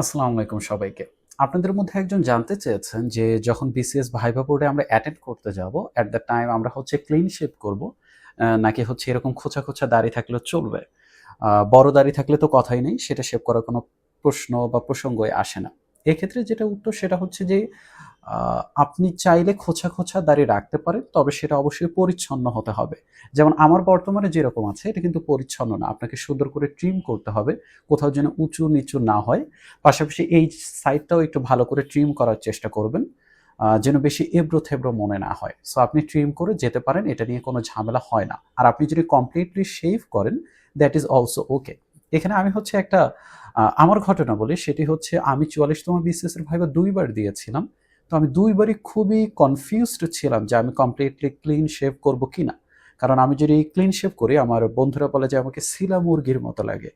আসসালামু আলাইকুম সবাইকে। আপনাদের মধ্যে একজন জানতে চেয়েছেন যে যখন বিসিএস ভাইভা বোর্ডে আমরা অ্যাটেন্ড করতে যাব অ্যাট দ্য টাইম আমরা হচ্ছে ক্লিন শেপ করব নাকি হচ্ছে এরকম খোঁচা খোঁচা দাড়ি থাকলে চলবে? বড় দাড়ি থাকলে তো কথাই নেই, সেটা শেপ করার কোনো প্রশ্ন বা প্রসঙ্গই আসে না। এক্ষেত্রে যেটা উত্তর সেটা হচ্ছে যে আপনি চাইলে খোঁচা খোঁচা দাড়ি রাখতে পারেন, তবে সেটা অবশ্যই পরিচ্ছন্ন হতে হবে। যেমন আমার বর্তমানে যেরকম আছে, এটা কিন্তু পরিচ্ছন্ন না। আপনাকে সুন্দর করে ট্রিম করতে হবে, কোথাও যেন উঁচু নিচু না হয়। পাশাপাশি এই সাইডটাও একটু ভালো করে ট্রিম করার চেষ্টা করবেন যেন বেশি এবড়ো থেব্রো মনে না হয়। সো আপনি ট্রিম করে যেতে পারেন, এটা নিয়ে কোনো ঝামেলা হয় না। আর আপনি যদি কমপ্লিটলি শেভ করেন দ্যাট ইজ অলসো ওকে এখানে আমি হচ্ছে একটা আমার ঘটনা বলি, সেটি হচ্ছে আমি চুয়াল্লিশতম বিসিএস এর ভাইবা দুইবার দিয়েছিলাম। তো আমি দুইবারই খুবই কনফিউজড ছিলাম যে আমি কমপ্লিটলি ক্লিন শেভ করব কিনা। কারণ আমি যদি ক্লিন শেভ করি, আমার বন্ধুরা বলে যে আমাকে শিলা মুরগির মতো লাগে।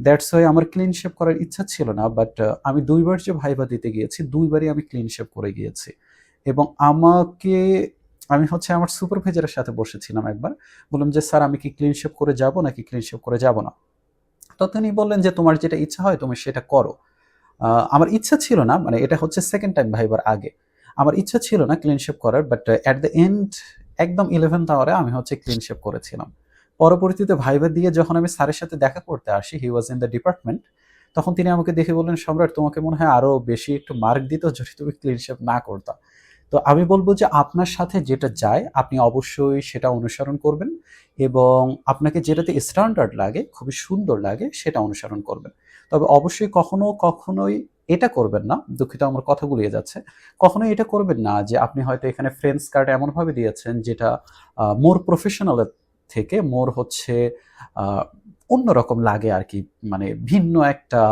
দ্যাটস ওয়াই আমার ক্লিন শেপ করার ইচ্ছা ছিল না বাট আমি দুইবার যে ভাইবা দিতে গিয়েছি, দুইবারই আমি ক্লিন শেপ করে গিয়েছি। এবং আমাকে, আমি হচ্ছে আমার সুপারভাইজারের সাথে বসেছিলাম একবার। বললাম যে, স্যার, আমি কি ক্লিন শেপ করে যাব নাকি ক্লিন শেপ করে যাব না? তো তিনি বললেন যে, তোমার যেটা ইচ্ছা হয়, তুমি সেটা করো। আমার ইচ্ছা ছিল না মানে এটা হচ্ছে সেকেন্ড টাইম ভাইবার আগে। আমার ইচ্ছা ছিল না ক্লিন শেপ করার বাট অ্যাট দ্য এন্ড একদম ইলেভেন্থ আওয়ারে আমি হচ্ছে ক্লিন শেপ করেছিলাম। পরবর্তীতে ভাইবা দিয়ে যখন আমি স্যারের সাথে দেখা করতে আসি he was in the department তখন তিনি আমাকে দেখে বললেন, সম্রাট, তোমাকে মনে হয় আরও বেশি একটু মার্ক দিত যদি তুমি ক্লিন শেপ না করতা? তো আমি বলব যে আপনার সাথে যেটা যায়, আপনি অবশ্যই সেটা অনুসরণ করবেন এবং আপনাকে যেটাতে স্ট্যান্ডার্ড লাগে, খুবই সুন্দর লাগে, সেটা অনুসরণ করবেন। তবে অবশ্যই কখনো কখনোই এটা করবেন না, দুঃখিত আমার কথা গুলিয়ে যাচ্ছে, কখনোই এটা করবেন না যে আপনি হয়তো এখানে ফ্রেন্ডস কার্ড এমনভাবে দিয়েছেন যেটা মোর প্রফেশনালের থেকে মোর হচ্ছে অন্যরকম লাগে আর কি মানে ভিন্ন একটা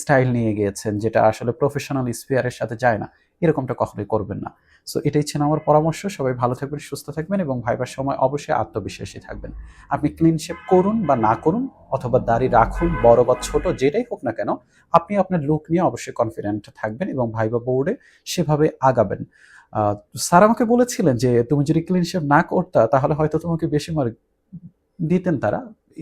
স্টাইল নিয়ে গিয়েছেন যেটা আসলে প্রফেশনাল স্পিয়ারের সাথে যায় না। এরকমটা কখনোই করবেন না। সো এটাই ছিল আমার পরামর্শ। সবাই ভালো থাকবেন, সুস্থ থাকবেন এবং ভাইবার সময় অবশ্যই আত্মবিশ্বাসী থাকবেন। আপনি ক্লিন শেপ করুন বা না করুন অথবা দাড়ি রাখুন, বড় বা ছোট, যেটাই হোক না কেন, আপনি আপনার লুক নিয়ে অবশ্যই কনফিডেন্ট থাকবেন এবং ভাইবা বোর্ডে সেভাবে আগাবেন। স্যার আমাকে বলেছিলেন যে, তুমি যদি ক্লিন শেপ না করতা, তাহলে হয়তো তোমাকে বেশি মার্ক দিতেন তারা।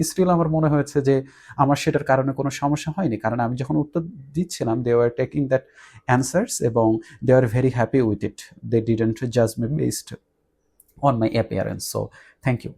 স্টিল আমার মনে হয়েছে যে আমার সেটার কারণে কোনো সমস্যা হয়নি। কারণ আমি যখন উত্তর দিচ্ছিলাম they were taking that answers এবং they are very happy with it they didn't জাজ me based on my appearance so thank you